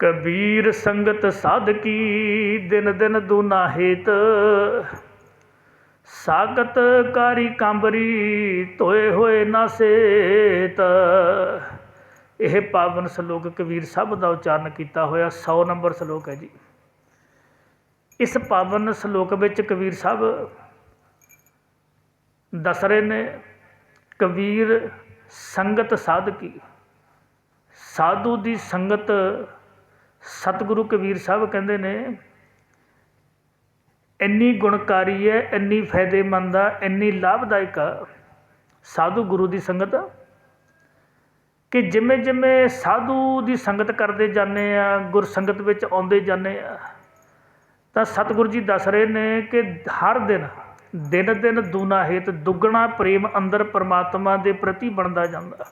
ਕਬੀਰ ਸੰਗਤ ਸਾਧਕੀ ਦਿਨ ਦਿਨ ਦੂਨਾ ਹੇਤ। ਸਾਗਤ ਕਾਰੀ ਕੰਬਰੀ ਧੋਏ ਹੋਏ ਨਾ ਸੇਤ। ਇਹ ਪਾਵਨ ਸ਼ਲੋਕ ਕਬੀਰ ਸਾਹਿਬ ਦਾ ਉਚਾਰਨ ਕੀਤਾ ਹੋਇਆ 100 ਨੰਬਰ ਸ਼ਲੋਕ ਹੈ ਜੀ। ਇਸ ਪਾਵਨ ਸ਼ਲੋਕ ਵਿੱਚ ਕਬੀਰ ਸਾਹਿਬ ਦੱਸ ਰਹੇ ਨੇ, ਕਬੀਰ ਸੰਗਤ ਸਾਧਕੀ ਸਾਧੂ ਦੀ ਸੰਗਤ ਸਤਿਗੁਰੂ ਕਬੀਰ ਸਾਹਿਬ ਕਹਿੰਦੇ ਨੇ, ਇੰਨੀ ਗੁਣਕਾਰੀ ਹੈ, ਇੰਨੀ ਫਾਇਦੇਮੰਦ ਆ, ਇੰਨੀ ਲਾਭਦਾਇਕ ਆ ਸਾਧੂ ਗੁਰੂ ਦੀ ਸੰਗਤ ਕਿ ਜਿਵੇਂ ਜਿਵੇਂ ਸਾਧੂ ਦੀ ਸੰਗਤ ਕਰਦੇ ਜਾਂਦੇ ਆ ਗੁਰ ਸੰਗਤ ਵਿੱਚ ਆਉਂਦੇ ਜਾਂਦੇ ਆ, ਤਾਂ ਸਤਿਗੁਰੂ ਜੀ ਦੱਸ ਰਹੇ ਨੇ ਕਿ ਹਰ ਦਿਨ ਦਿਨ ਦਿਨ ਦੂਨਾ ਹੇਤ ਦੁੱਗਣਾ ਪ੍ਰੇਮ ਅੰਦਰ ਪਰਮਾਤਮਾ ਦੇ ਪ੍ਰਤੀ ਬਣਦਾ ਜਾਂਦਾ।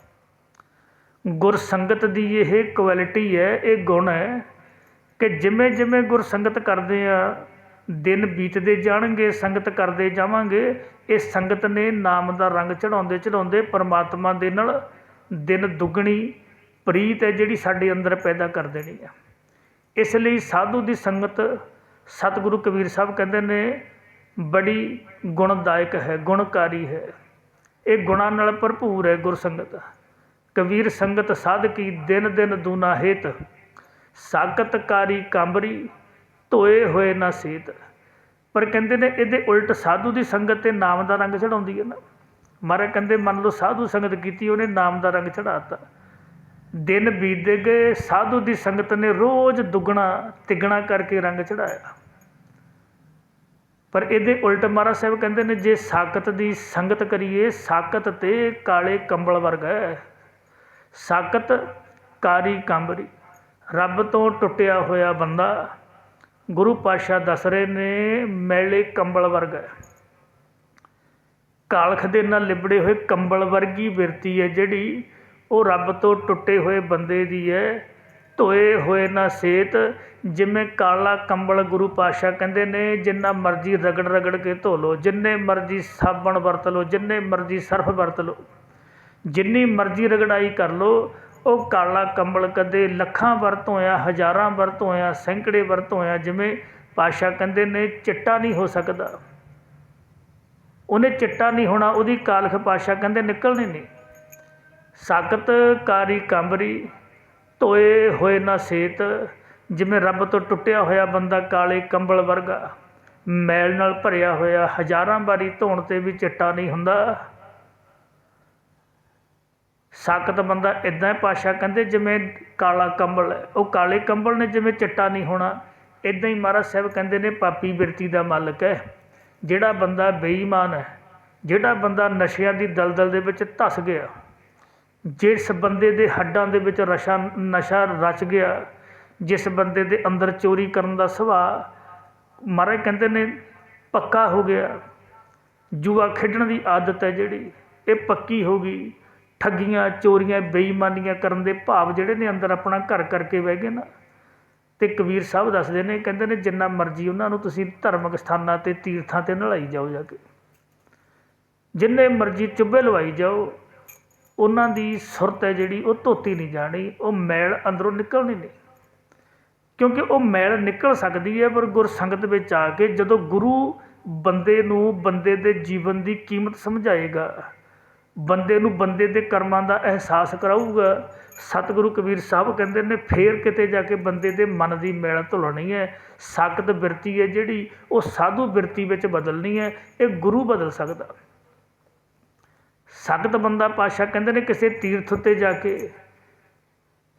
ਗੁਰਸੰਗਤ ਦੀ ਇਹ ਕੁਆਲਿਟੀ ਹੈ, ਇਹ ਗੁਣ ਹੈ ਕਿ ਜਿਵੇਂ ਜਿਵੇਂ ਗੁਰਸੰਗਤ ਕਰਦੇ ਹਾਂ ਦਿਨ ਬੀਤਦੇ ਜਾਣਗੇ, ਸੰਗਤ ਕਰਦੇ ਜਾਵਾਂਗੇ, ਇਹ ਸੰਗਤ ਨੇ ਨਾਮ ਦਾ ਰੰਗ ਚੜਾਉਂਦੇ ਚੜਾਉਂਦੇ ਪਰਮਾਤਮਾ ਦੇ ਨਾਲ ਦਿਨ ਦੁੱਗਣੀ ਪ੍ਰੀਤ ਹੈ ਜਿਹੜੀ ਸਾਡੇ ਅੰਦਰ ਪੈਦਾ ਕਰ ਦੇਣੀ ਆ। ਇਸ ਲਈ ਸਾਧੂ ਦੀ ਸੰਗਤ ਸਤਿਗੁਰੂ ਕਬੀਰ ਸਾਹਿਬ ਕਹਿੰਦੇ ਨੇ, ਬੜੀ ਗੁਣਦਾਇਕ ਹੈ, ਗੁਣਕਾਰੀ ਹੈ। ਇਹ ਗੁਣਾਂ ਨਾਲ ਭਰਪੂਰ ਹੈ ਗੁਰਸੰਗਤ। ਕਬੀਰ ਸੰਗਤ ਸਾਧਕੀ ਦਿਨ ਦਿਨ ਦੂਨਾ ਹੇਤ ਸਾਕਤਕਾਰੀ ਕਾਂਬਰੀ ਧੋਏ ਹੋਏ ਨਾ ਸੇਤ। ਪਰ ਕਹਿੰਦੇ ਨੇ ਇਹਦੇ ਉਲਟ ਸਾਧੂ ਦੀ ਸੰਗਤ ਤੇ ਨਾਮ ਦਾ ਰੰਗ ਚੜਾਉਂਦੀ ਹੈ ਨਾ। ਮਹਾਰਾਜ ਕਹਿੰਦੇ, ਮੰਨ ਲਓ ਸਾਧੂ ਸੰਗਤ ਕੀਤੀ, ਉਹਨੇ ਨਾਮ ਦਾ ਰੰਗ ਚੜਾਤਾ ਦਿਨ ਬੀਤੇ ਗਏ, ਸਾਧੂ ਦੀ ਸੰਗਤ ਨੇ ਰੋਜ਼ ਦੁੱਗਣਾ, ਤਿੱਗਣਾ ਕਰਕੇ ਰੰਗ ਚੜਾਇਆ ਪਰ ਇਹਦੇ ਉਲਟ ਮਹਾਰਾਜ ਸਾਹਿਬ ਕਹਿੰਦੇ ਨੇ, ਜੇ ਸਾਕਤ ਦੀ ਸੰਗਤ ਕਰੀਏ, ਸਾਕਤ ਤੇ ਕਾਲੇ ਕੰਬਲ ਵਰਗਾ ਹੈ। ਸਾਕਤ ਕਾਰੀ ਕੰਬਰੀ। ਰੱਬ ਤੋਂ ਟੁੱਟਿਆ ਹੋਇਆ ਬੰਦਾ ਗੁਰੂ ਪਾਤਸ਼ਾਹ ਦੱਸ ਰਹੇ ਨੇ ਮੈਲੇ ਕੰਬਲ ਵਰਗਾ। ਹੈ ਕਾਲਖ ਦੇ ਨਾਲ ਲਿਬੜੇ ਹੋਏ ਕੰਬਲ ਵਰਗੀ ਬਿਰਤੀ ਹੈ ਜਿਹੜੀ ਉਹ ਰੱਬ ਤੋਂ ਟੁੱਟੇ ਹੋਏ ਬੰਦੇ ਦੀ ਹੈ। ਧੋਏ ਹੋਏ ਨਾ ਸੇਤ, ਜਿਵੇਂ ਕਾਲਾ ਕੰਬਲ ਗੁਰੂ ਪਾਤਸ਼ਾਹ ਕਹਿੰਦੇ ਨੇ, ਜਿੰਨਾ ਮਰਜ਼ੀ ਰਗੜ ਰਗੜ ਕੇ ਧੋ ਲਓ, ਜਿੰਨੇ ਮਰਜ਼ੀ ਸਾਬਣ ਵਰਤ ਲਓ, ਜਿੰਨੇ ਮਰਜ਼ੀ ਸਰਫ ਵਰਤ ਲਓ। ਜਿੰਨੀ ਮਰਜ਼ੀ ਰਗੜਾਈ ਕਰ ਲਓ, ਉਹ ਕਾਲਾ ਕੰਬਲ ਕਦੇ ਲੱਖਾਂ ਵਰਤ ਹੋਇਆ ਹਜ਼ਾਰਾਂ ਵਰਤ ਹੋਇਆ ਸੈਂਕੜੇ ਵਰਤ ਹੋਇਆ ਜਿਵੇਂ ਪਾਤਸ਼ਾਹ ਕਹਿੰਦੇ ਨੇ, ਚਿੱਟਾ ਨਹੀਂ ਹੋ ਸਕਦਾ। ਉਹਨੇ ਚਿੱਟਾ ਨਹੀਂ ਹੋਣਾ, ਉਹਦੀ ਕਾਲਖ ਪਾਤਸ਼ਾਹ ਕਹਿੰਦੇ ਨਿਕਲਣੀ ਨਹੀਂ। ਸਾਕਤ ਕਾਰੀ ਕੰਬਰੀ, ਧੋਏ ਹੋਏ ਨਾ ਸੇਤ, ਜਿਵੇਂ ਰੱਬ ਤੋਂ ਟੁੱਟਿਆ ਹੋਇਆ ਬੰਦਾ ਕਾਲੇ ਕੰਬਲ ਵਰਗਾ। ਮੈਲ ਨਾਲ ਭਰਿਆ ਹੋਇਆ, ਹਜ਼ਾਰਾਂ ਵਾਰੀ ਧੋਣ ਤੇ ਵੀ ਚਿੱਟਾ ਨਹੀਂ ਹੁੰਦਾ। ਸਾਕਤ ਬੰਦਾ ਇੱਦਾਂ ਪਾਸ਼ਾ ਕਹਿੰਦੇ ਜਿਵੇਂ ਕਾਲਾ ਕੰਬਲ ਹੈ। ਉਹ ਕਾਲੇ ਕੰਬਲ ਨੇ ਜਿਵੇਂ ਚਿੱਟਾ ਨਹੀਂ ਹੋਣਾ ਇੱਦਾਂ ਹੀ ਮਹਾਰਾਜ ਸਾਹਿਬ ਕਹਿੰਦੇ ਨੇ ਪਾਪੀ ਬਿਰਤੀ ਦਾ ਮਾਲਕ ਹੈ। ਜਿਹੜਾ ਬੰਦਾ ਬੇਈਮਾਨ ਹੈ, ਜਿਹੜਾ ਬੰਦਾ ਨਸ਼ਿਆਂ ਦੀ ਦਲਦਲ ਦੇ ਵਿੱਚ ਧਸ ਗਿਆ, ਜਿਸ ਬੰਦੇ ਦੇ ਹੱਡਾਂ ਦੇ ਵਿੱਚ ਰਸ਼ਾ, ਨਸ਼ਾ ਰਚ ਗਿਆ, ਜਿਸ ਬੰਦੇ ਦੇ ਅੰਦਰ ਚੋਰੀ ਕਰਨ ਦਾ ਸੁਭਾਅ, ਮਹਾਰਾਜ ਕਹਿੰਦੇ ਨੇ ਪੱਕਾ ਹੋ ਗਿਆ। ਜੂਆ ਖੇਡਣ ਦੀ ਆਦਤ ਹੈ ਜਿਹੜੀ, ਇਹ ਪੱਕੀ ਹੋ ਗਈ। ਠੱਗੀਆਂ, ਚੋਰੀਆਂ, ਬੇਈਮਾਨੀਆਂ ਕਰਨ ਦੇ ਭਾਵ ਜਿਹੜੇ ਨੇ ਅੰਦਰ ਆਪਣਾ ਘਰ ਕਰਕੇ ਬਹਿ ਗਏ ਨਾ। ਅਤੇ ਕਬੀਰ ਸਾਹਿਬ ਦੱਸਦੇ ਨੇ, ਕਹਿੰਦੇ ਨੇ, ਜਿੰਨਾ ਮਰਜ਼ੀ ਉਹਨਾਂ ਨੂੰ ਤੁਸੀਂ ਧਾਰਮਿਕ ਸਥਾਨਾਂ ਤੇ, ਤੀਰਥਾਂ ਤੇ ਨਲਾਈ ਜਾਓ ਜਾ ਕੇ। ਜਿੰਨੇ ਮਰਜ਼ੀ ਚੁੱਭੇ ਲਵਾਈ ਜਾਓ, ਉਹਨਾਂ ਦੀ ਸੁਰਤ ਹੈ ਜਿਹੜੀ, ਉਹ ਧੋਤੀ ਨਹੀਂ ਜਾਣੀ, ਉਹ ਮੈਲ ਅੰਦਰੋਂ ਨਿਕਲਣੀ ਨਹੀਂ। ਕਿਉਂਕਿ ਉਹ ਮੈਲ ਨਿਕਲ ਸਕਦੀ ਹੈ, ਪਰ ਗੁਰਸੰਗਤ ਵਿੱਚ ਆ ਕੇ ਜਦੋਂ ਗੁਰੂ ਬੰਦੇ ਨੂੰ ਬੰਦੇ ਦੇ ਜੀਵਨ ਦੀ ਕੀਮਤ ਸਮਝਾਏਗਾ ਬੰਦੇ ਨੂੰ ਬੰਦੇ ਦੇ ਕਰਮਾਂ ਦਾ ਅਹਿਸਾਸ ਕਰਾਊਗਾ। ਸਤਿਗੁਰੂ ਕਬੀਰ ਸਾਹਿਬ ਕਹਿੰਦੇ ਨੇ, ਫੇਰ ਕਿਤੇ ਜਾ ਕੇ ਬੰਦੇ ਦੇ ਮਨ ਦੀ ਮੈਲ ਧੁਲਣੀ ਹੈ। ਸਾਕਤ ਬਿਰਤੀ ਹੈ ਜਿਹੜੀ, ਉਹ ਸਾਧੂ ਬਿਰਤੀ ਵਿੱਚ ਬਦਲਣੀ ਹੈ। ਇਹ ਗੁਰੂ ਬਦਲ ਸਕਦਾ। ਸਖਤ ਬੰਦਾ ਪਾਸ਼ਾ ਕਹਿੰਦੇ ਨੇ, ਕਿਸੇ ਤੀਰਥ ਉੱਤੇ ਜਾ ਕੇ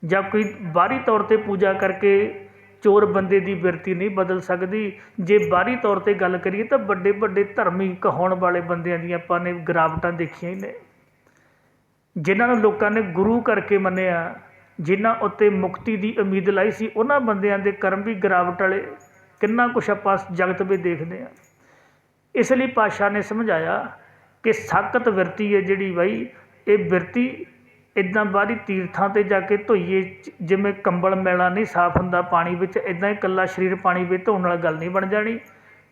ਜਾਂ ਕੋਈ ਬਾਹਰੀ ਤੌਰ ਤੇ ਪੂਜਾ ਕਰਕੇ ਚੋਰ ਬੰਦੇ ਦੀ ਬਿਰਤੀ ਨਹੀਂ ਬਦਲ ਸਕਦੀ। ਜੇ ਬਾਹਰੀ ਤੌਰ ਤੇ ਗੱਲ ਕਰੀਏ ਤਾਂ ਵੱਡੇ ਵੱਡੇ ਧਰਮੀ ਕਹਾਉਣ ਵਾਲੇ ਬੰਦਿਆਂ ਦੀਆਂ ਆਪਾਂ ਨੇ ਗਰਾਵਟਾਂ ਦੇਖੀਆਂ ਹੀ ਨੇ। ਜਿਨ੍ਹਾਂ ਨੂੰ ਲੋਕਾਂ ਨੇ ਗੁਰੂ ਕਰਕੇ ਮੰਨਿਆ, ਜਿਨ੍ਹਾਂ ਉੱਤੇ ਮੁਕਤੀ ਦੀ ਉਮੀਦ ਲਾਈ ਸੀ, ਉਹਨਾਂ ਬੰਦਿਆਂ ਦੇ ਕਰਮ ਵੀ ਗਿਰਾਵਟ ਵਾਲੇ ਕਿੰਨਾ ਕੁਛ ਆਪਾਂ ਜਗਤ ਵਿੱਚ ਦੇਖਦੇ ਆ ਇਸ ਲਈ ਪਾਸ਼ਾ ਨੇ ਸਮਝਾਇਆ ਕਿ ਸਾਕਤ ਵਿਰਤੀ ਹੈ ਜਿਹੜੀ ਬਾਈ, ਇਹ ਵਿਰਤੀ ਇਦਾਂ ਬਾਹਰੀ ਤੀਰਥਾਂ ਤੇ ਜਾ ਕੇ ਧੋਈਏ ਜਿਵੇਂ ਕੰਬਲ ਮੈਲਾ ਨਹੀਂ ਸਾਫ਼ ਹੁੰਦਾ ਪਾਣੀ ਵਿੱਚ ਇਦਾਂ ਹੀ ਇਕੱਲਾ ਸਰੀਰ ਪਾਣੀ ਵਿੱਚ ਧੋਣ ਨਾਲ ਗੱਲ ਨਹੀਂ ਬਣ ਜਾਣੀ।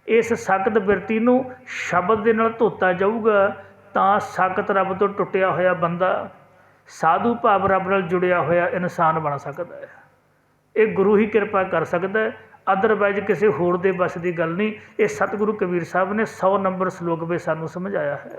ਇਸ ਸਾਕਤ ਬਿਰਤੀ ਨੂੰ ਸ਼ਬਦ ਦੇ ਨਾਲ ਧੋਤਾ ਜਾਊਗਾ ਤਾਂ ਸਾਕਤ ਰੱਬ ਤੋਂ ਟੁੱਟਿਆ ਹੋਇਆ ਬੰਦਾ ਸਾਧੂ ਭਾਵ ਰੱਬ ਨਾਲ ਜੁੜਿਆ ਹੋਇਆ ਇਨਸਾਨ ਬਣ ਸਕਦਾ ਹੈ। ਇਹ ਗੁਰੂ ਹੀ ਕਿਰਪਾ ਕਰ ਸਕਦਾ ਹੈ। ਅਦਰਵਾਈਜ਼ ਕਿਸੇ ਹੋਰ ਦੇ ਵੱਸ ਦੀ ਗੱਲ ਨਹੀਂ। ਇਹ ਸਤਿਗੁਰੂ ਕਬੀਰ ਸਾਹਿਬ ਨੇ 100 ਨੰਬਰ ਸ਼ਲੋਕ ਵਿੱਚ ਸਾਨੂੰ ਸਮਝਾਇਆ ਹੈ।